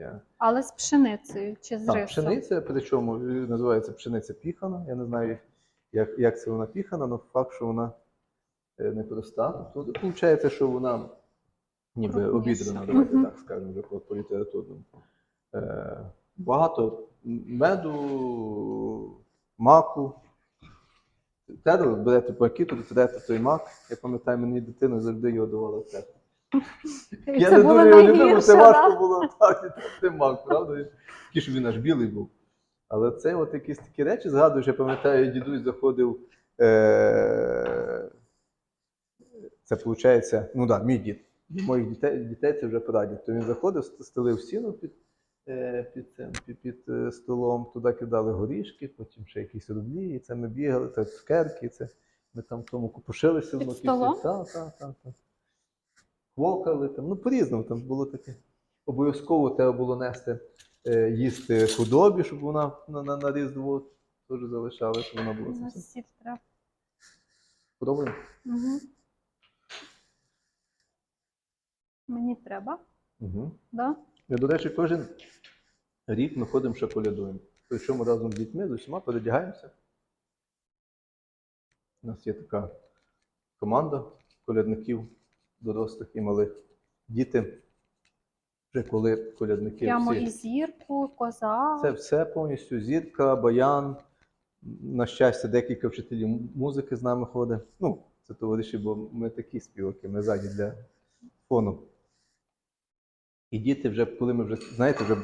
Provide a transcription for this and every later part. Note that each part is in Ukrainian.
Я... Але з пшеницею чи з рисом? пшениця, причому називається пшениця піхана. Я не знаю, як, як це вона піхана, але факт, що вона е, непроста. Тобто, виходить, що вона ніби обідрана, давайте так скажемо, вже по, літературному. Е, багато меду, маку. Тедро берете пакету, трете той мак. Я пам'ятаю, мені дитина завжди його давала тету. Я це не було дуже його любив, це важко було так, це мак, правда? Такий, щоб він аж білий був. Але це от якісь такі речі, згадую, що я пам'ятаю, дідусь заходив. Е- це виходить, ну так, да, мій дід. Моїх дітей, дітей це вже прадід. То він заходив, стелив під, е, під, під, під е, столом, туди кидали горішки, потім ще якісь рублі, і це ми бігали, це цукерки, це ми там в тому купушилися Під столом? Так, так, так. Так. Квокали там, ну по-різному там було таке. Обов'язково треба було нести, е, їсти худобі, щоб вона на, на, на різдво теж залишала, щоб вона була У нас це. сіль. Подобаємо? Угу. Мені треба, Угу. да? І, до речі, кожен рік ми ходимо ще колядуємо. Причому разом з дітьми, з усіма передягаємося. У нас є така команда колядників, дорослих і малих. Діти, вже коли колядники Прямо всі. і зірку, коза. Це все повністю зірка, баян. На щастя, декілька вчителів музики з нами ходить. Ну, це товариші, бо ми такі співаки, ми ззаді для фону. І діти вже, коли ми вже, знаєте, вже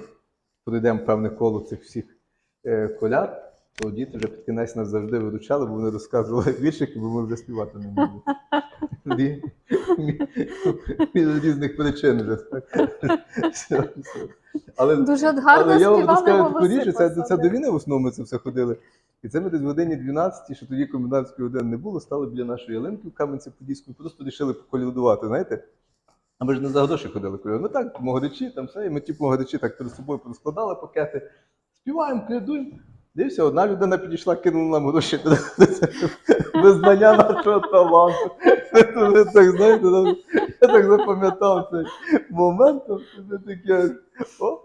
пройдемо певне коло цих всіх е, коляд, то діти вже під кінець нас завжди виручали, бо вони розказували віршики, бо ми вже співати не могли. Від різних причин вже. Але Дуже гарно але я вам таку річ, це, це до війни в основному це все ходили. І це ми десь в годині 12, що тоді комендантської години не було, стали біля нашої ялинки в Кам'янці-Подільському, просто вирішили поколядувати, знаєте? А ми ж не за гроші ходили колядувати. Ну так, могоричі, там все, і ми ті могоричі так перед собою розкладали пакети, співаємо, колядуємо. Дивився, одна людина підійшла, кинула нам гроші визнання нашого таланту. Ви так знаєте, я так запам'ятав цей момент. О,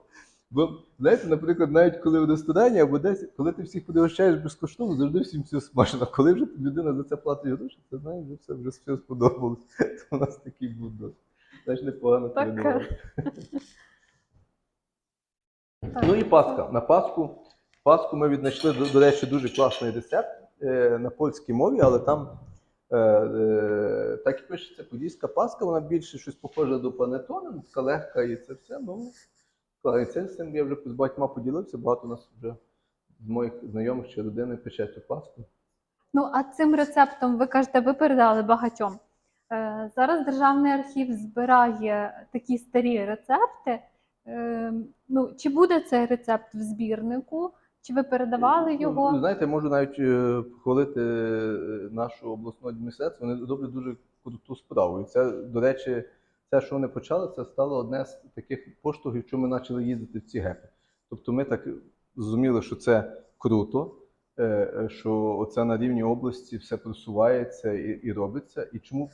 Бо, знаєте, наприклад, навіть коли в ресторані або десь, коли ти всіх пригощаєш безкоштовно, завжди всім все смачно. Коли вже людина за це платить гроші, це знаєш, вже все вже все сподобалось. То у нас такий був досвід. Знаєш, непогано передавали. Ну і Пасха. На Пасху, Пасху ми віднайшли, до, до речі, дуже класний рецепт е, на польській мові, але там е, е, так і пишеться подільська Пасха, вона більше щось похоже до панетони, така легка і це все. Ну, і це з цим я вже з багатьма поділився, багато у нас вже з моїх знайомих чи родини пече цю пасху. Ну, а цим рецептом ви кажете, ви передали багатьом. Е, Зараз Державний архів збирає такі старі рецепти. Е, Ну, чи буде цей рецепт в збірнику, чи ви передавали Ну, його? Знаєте, можу навіть е, похвалити е, нашу обласну адміністрацію. Вони роблять дуже круту справу. І це, до речі, це, що вони почали, це стало одне з таких поштовхів, що ми почали їздити в ці гепи. Тобто ми так зрозуміли, що це круто, е, е, що оце на рівні області все просувається і, і робиться. І чому,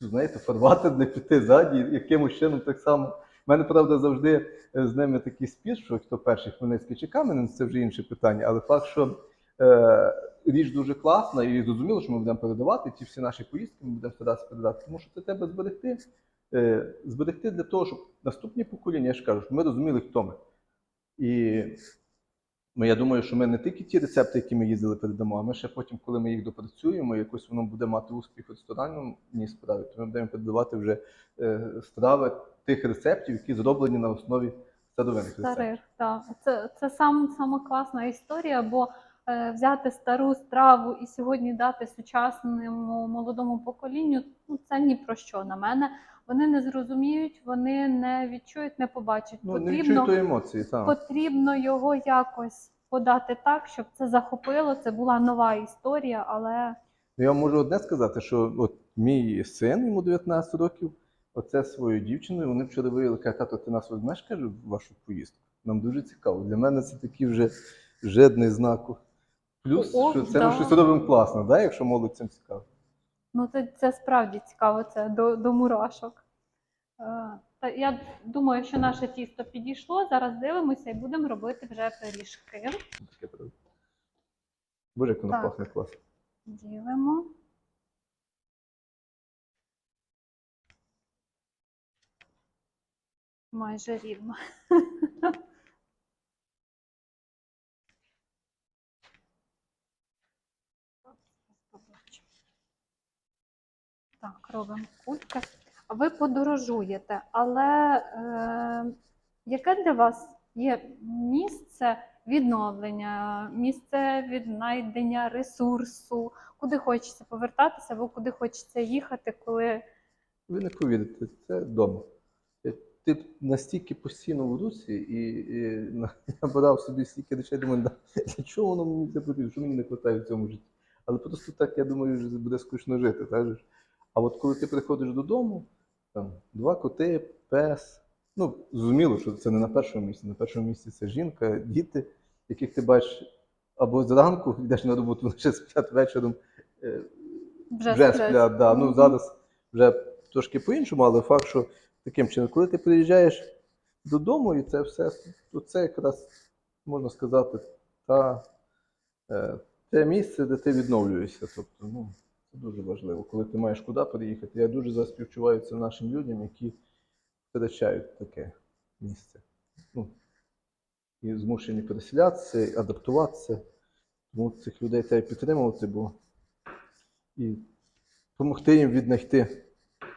знаєте, фарватер не піти ззаді, якимось чином так само. У мене, правда, завжди е, з ними такий спір, що хто перший Хмельницький чи Кам'янець, це вже інше питання. Але факт, що е, річ дуже класна, і зрозуміло, що ми будемо передавати ті всі наші поїздки, ми будемо старатися передати, тому що це треба зберегти. Е, зберегти для того, щоб наступні покоління, я ж кажу, ми розуміли, хто ми. І ми, я думаю, що ми не тільки ті рецепти, які ми їздили, передамо, а ми ще потім, коли ми їх допрацюємо, якось воно буде мати успіх в ресторанній справі, то ми будемо передавати вже е, страви тих рецептів, які зроблені на основі старовинних рецептів. Старих, так. Це, це сам, сама класна історія, бо е, взяти стару страву і сьогодні дати сучасному молодому поколінню, ну це ні про що на мене. Вони не зрозуміють, вони не відчують, не побачать. Ну, Потрібно відчую тої емоції, так. потрібно його якось подати так, щоб це захопило. Це була нова історія, але Ну, Я вам можу одне сказати, що от мій син, йому 19 років, оце своєю дівчиною, вони вчора виявили, каже, тато, ти нас візьмеш, каже, в вашу поїздку. Нам дуже цікаво. Для мене це такий вже жирний знак. Плюс, О, що це да. ми щось робимо класно, да, якщо молодь цим цікаво. ну це, це справді цікаво. Це до, до мурашок. Я думаю, що наше тісто підійшло. Зараз дивимося і будемо робити вже пиріжки. Боже, як воно Так. пахне класно. Ділимо. Майже рівно. Так, робимо кульки. Ви подорожуєте, але е, яке для вас є місце відновлення, місце віднайдення ресурсу, куди хочеться повертатися або куди хочеться їхати, коли Ви не повірите, це вдома. Ти настільки постійно в русі і, і на- набирав собі стільки речей, думаю, «Да, для чого воно мені це що мені не вистачає в цьому житті. Але просто так, я думаю, буде скучно жити. Так? А от коли ти приходиш додому, там два коти, пес. Ну, зрозуміло, що це не на першому місці. На першому місці це жінка, діти, яких ти бачиш або зранку, йдеш на роботу, вони ще сплять вечором. е, вже, вже сплять. Да. Ну, зараз вже трошки по-іншому, але факт, що таким чином, коли ти приїжджаєш додому і це все, то це якраз, можна сказати, та, е, те місце, де ти відновлюєшся. Тобто, ну, це дуже важливо. Коли ти маєш куди переїхати. Я дуже заспівчуваю це нашим людям, які втрачають таке місце. Ну, і змушені переселятися, адаптуватися. Тому цих людей треба підтримувати, бо і допомогти їм віднайти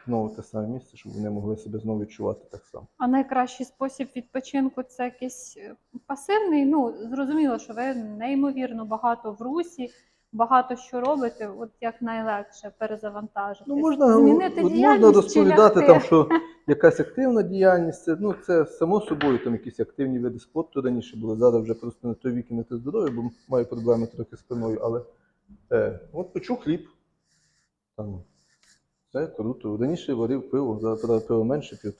знову те саме місце, щоб вони могли себе знову відчувати так само. А найкращий спосіб відпочинку це якийсь е, пасивний. Ну, зрозуміло, що ви неймовірно багато в русі, багато що робите, от як найлегше перезавантажитись. Ну, можна, Змінити от діяльність можна розповідати, лягти? там, що якась активна діяльність, це, ну, це само собою там якісь активні види спорту раніше були. Зараз вже просто не той вік і не те здоров'я, бо маю проблеми трохи з спиною. Але е, от печу хліб. Там, це круто. Раніше варив пиво, зараз пиво менше п'ю,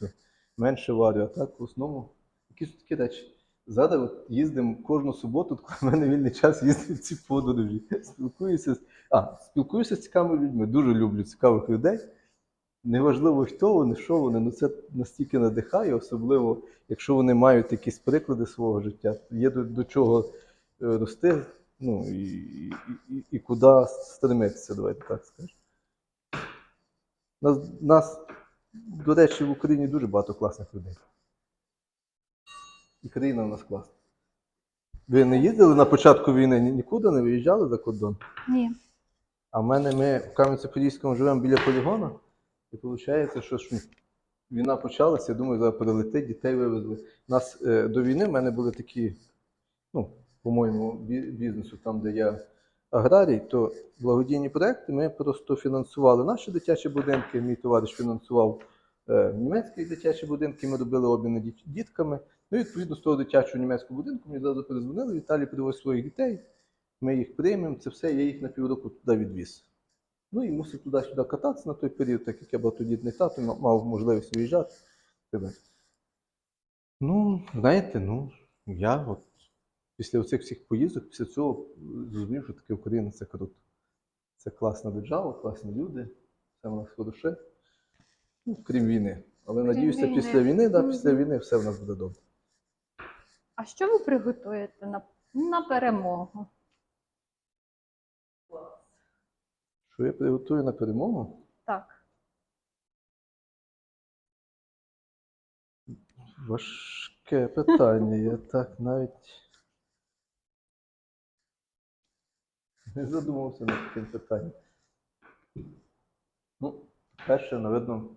менше варю, а так в основному якісь такі речі. Зараз от їздимо кожну суботу, коли в мене вільний час їздив в ці подорожі. Спілкуюся з а, спілкуюся з цікавими людьми. Дуже люблю цікавих людей. Неважливо, хто вони, що вони, ну це настільки надихає, особливо, якщо вони мають якісь приклади свого життя, є до, до чого е, рости, ну і, і, і, і куди стремитися, давайте так скажемо. Нас, нас, до речі, в Україні дуже багато класних людей. І країна в нас класна. Ви не їздили на початку війни, нікуди не виїжджали за кордон? Ні. А в мене ми в Кам'янці-Подільському живемо біля полігону, і виходить, що ж війна почалася, я думаю, зараз перелетить, дітей вивезли. Нас е, до війни в мене були такі, ну, по-моєму, бізнесу, там, де я аграрій, то благодійні проекти ми просто фінансували наші дитячі будинки. Мій товариш фінансував е, німецькі дитячі будинки, ми робили обміни дітками. Ну, і відповідно, з того дитячого німецького будинку мені зразу перезвонили, Віталій привозить своїх дітей. Ми їх приймемо, це все, я їх на півроку туди відвіз. Ну і мусив туди-сюди кататися на той період, так як я багатодітний тато, ма- мав можливість виїжджати. Ну, знаєте, ну, я от після цих всіх поїздок, після цього зрозумів, що таке Україна це круто. Це класна держава, класні люди, все в нас хороше. Ну, крім війни. Але Крім надіюся, війни. після війни, да, Мгм. після війни все в нас буде добре. А що ви приготуєте на, на перемогу? Що я приготую на перемогу? Так. Важке питання. Я так навіть не задумався над таким питанням. Ну, перше, наведно,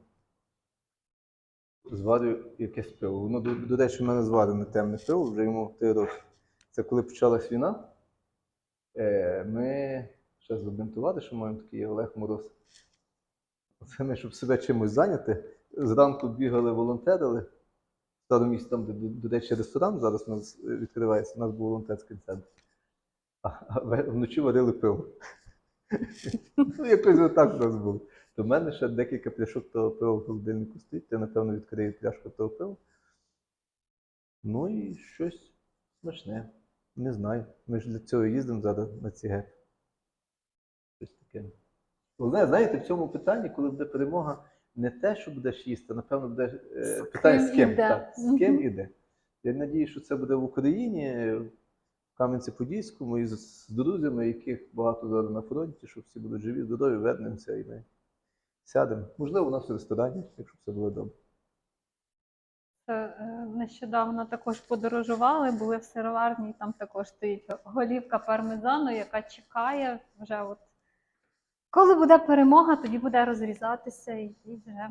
зварю якесь пиво. Воно, до, речі, в мене зварене темне пиво, вже йому три роки. Це коли почалась війна. Е, ми ще з одним товаришем маємо такий Олег Мороз. Оце ми, щоб себе чимось зайняти. Зранку бігали, волонтерили. В старому місті, там, де, до, речі, ресторан зараз у нас е, відкривається, у нас був волонтерський центр. А вночі варили пиво. ну, якось отак у нас було. То в мене ще декілька пляшок того пива в холодильнику стоїть, я, напевно, відкрию пляшку того пива. Ну і щось смачне. Не знаю. Ми ж для цього їздимо зараз на ці гети. Щось таке. Головне, знаєте, в цьому питанні, коли буде перемога, не те, що будеш їсти, а напевно буде е, З ким з ким, так, з ким і де. Я надію, що це буде в Україні, в Кам'янці-Подільському і з, з друзями, яких багато зараз на фронті, що всі будуть живі, здорові, вернемося і ми сядемо. Можливо, у нас в ресторані, якщо все буде добре. Е, Нещодавно також подорожували, були в сироварні, і там також стоїть голівка пармезану, яка чекає вже от. Коли буде перемога, тоді буде розрізатися і вже.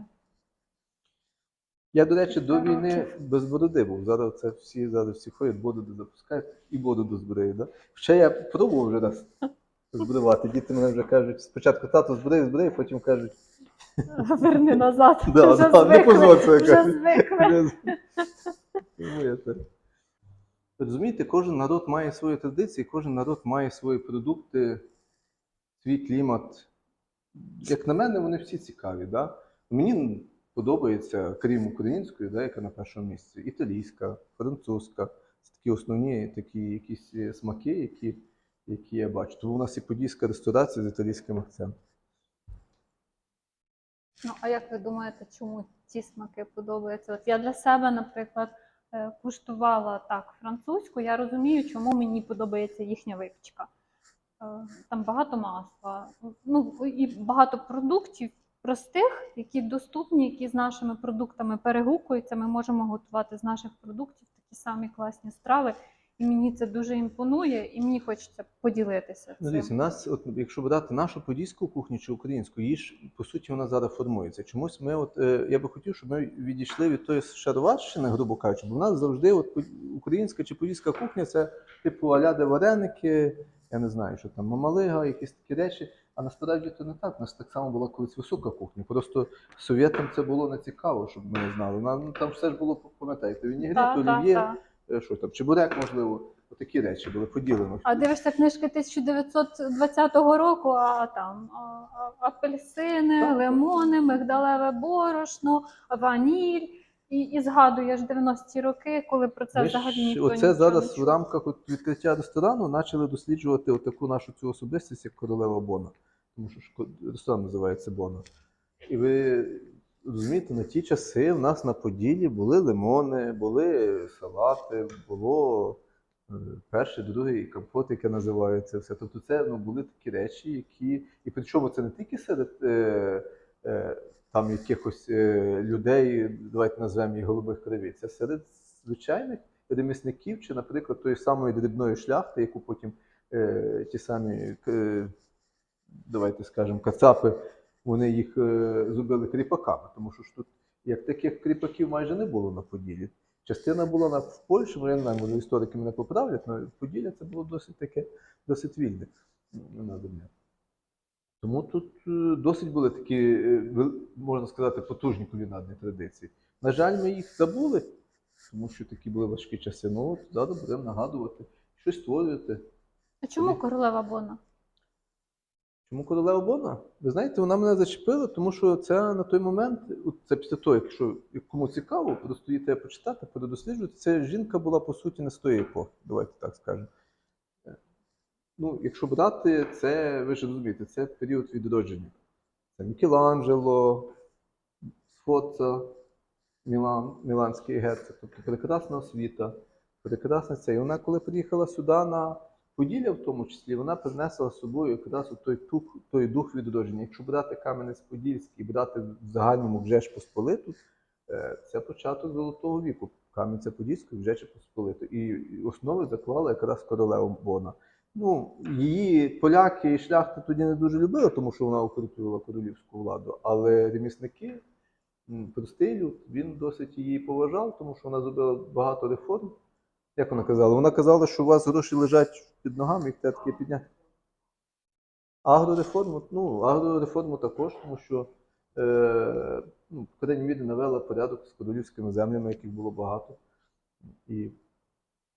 Я, до речі, до війни без бороди був. Зараз це всі зараз всі ходять, бороду запускають і бороду збриють. Да? Ще я пробував вже раз збривати. Діти мене вже кажуть, спочатку тато збрив, збрив, потім кажуть, Верни назад. Да, вже да, не звикли, позорься, вже звикли. Розумієте, кожен народ має свої традиції, кожен народ має свої продукти, свій клімат. Як на мене, вони всі цікаві. Да? Мені подобається, крім української, да, яка на першому місці, італійська, французька. Це такі основні такі якісь е, смаки, які, які я бачу. Тому у нас і подільська ресторація з італійським акцентом. Ну, а як ви думаєте, чому ці смаки подобаються? От я для себе, наприклад, е, куштувала так французьку, я розумію, чому мені подобається їхня випічка. Е, Там багато масла, ну і багато продуктів простих, які доступні, які з нашими продуктами перегукуються. Ми можемо готувати з наших продуктів такі самі класні страви. Мені це дуже імпонує, і мені хочеться поділитися Ну, дивіться, у нас, от, якщо брати нашу подільську кухню чи українську, її ж по суті вона зараз формується. Чомусь ми, от е, я би хотів, щоб ми відійшли від тої шароварщини, грубо кажучи, бо в нас завжди от українська чи подільська кухня це типу аляде вареники, я не знаю, що там мамалига, якісь такі речі. А насправді то не так. У нас так само була колись висока кухня. Просто совєтам це було не цікаво, щоб ми не знали. На- Ну, там все ж було, пам'ятаєте, та, олів'є, що там, чебурек, можливо. Отакі речі були поділено. А дивишся книжки 1920 року, а там а, апельсини, Так. лимони, мигдалеве борошно, ваніль. І, і згадуєш 90-ті роки, коли про це Ми взагалі ніхто Оце нічого зараз не в рамках от відкриття ресторану почали досліджувати таку нашу цю особистість, як королева Бона. Тому що ресторан називається Бона. І ви розумієте, на ті часи в нас на Поділі були лимони, були салати, було е, перший, другий компот, яке називається все. Тобто це ну, були такі речі, які. І причому це не тільки серед е, е, там якихось е, людей, давайте назвемо їх голубих кровів, це серед звичайних ремісників, чи, наприклад, тої самої дрібної шляхти, яку потім е, ті самі, е, давайте скажемо, кацапи, вони їх е, зробили кріпаками, тому що ж тут як таких кріпаків майже не було на Поділі. Частина була на, в Польщі, ну я не знаю, може історики мене поправлять, але Поділля це було досить таке, досить вільне надання. Тому тут е, досить були такі, е, можна сказати, потужні кулінарні традиції. На жаль, ми їх забули, тому що такі були важкі часи. Ну, от зараз будемо нагадувати, щось створювати. А чому королева Бона? Чому королева Бона? Ви знаєте, вона мене зачепила, тому що це на той момент, це після того, якщо кому цікаво, просто її треба почитати, передосліджувати. Це жінка була по суті не з тої епохи, давайте так скажемо. Е, Ну, якщо брати, це, ви ж розумієте, це період відродження. Це Мікеланджело, Сфоца, Мілан, Міланський герцог, тобто прекрасна освіта, прекрасна це. І вона, коли приїхала сюди на Поділля, в тому числі, вона принесла з собою якраз той, тух, той дух відродження. Якщо брати Кам'янець-Подільський і брати в загальному вже ж Посполиту, е, це початок Золотого віку. Кам'янця-Подільської вже Посполиту. І і основи заклала якраз королева Бона. Ну, її поляки і шляхти тоді не дуже любили, тому що вона укріплювала королівську владу. Але ремісники, простий люд, він досить її поважав, тому що вона зробила багато реформ. Як вона казала? Вона казала, що у вас гроші лежать під ногами, їх треба таки підняти. Агрореформу, ну, агрореформу також, тому що е, ну, в Міди навела порядок з королівськими землями, яких було багато. І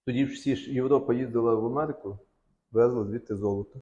тоді всі ж Європа їздила в Америку, везла звідти золото.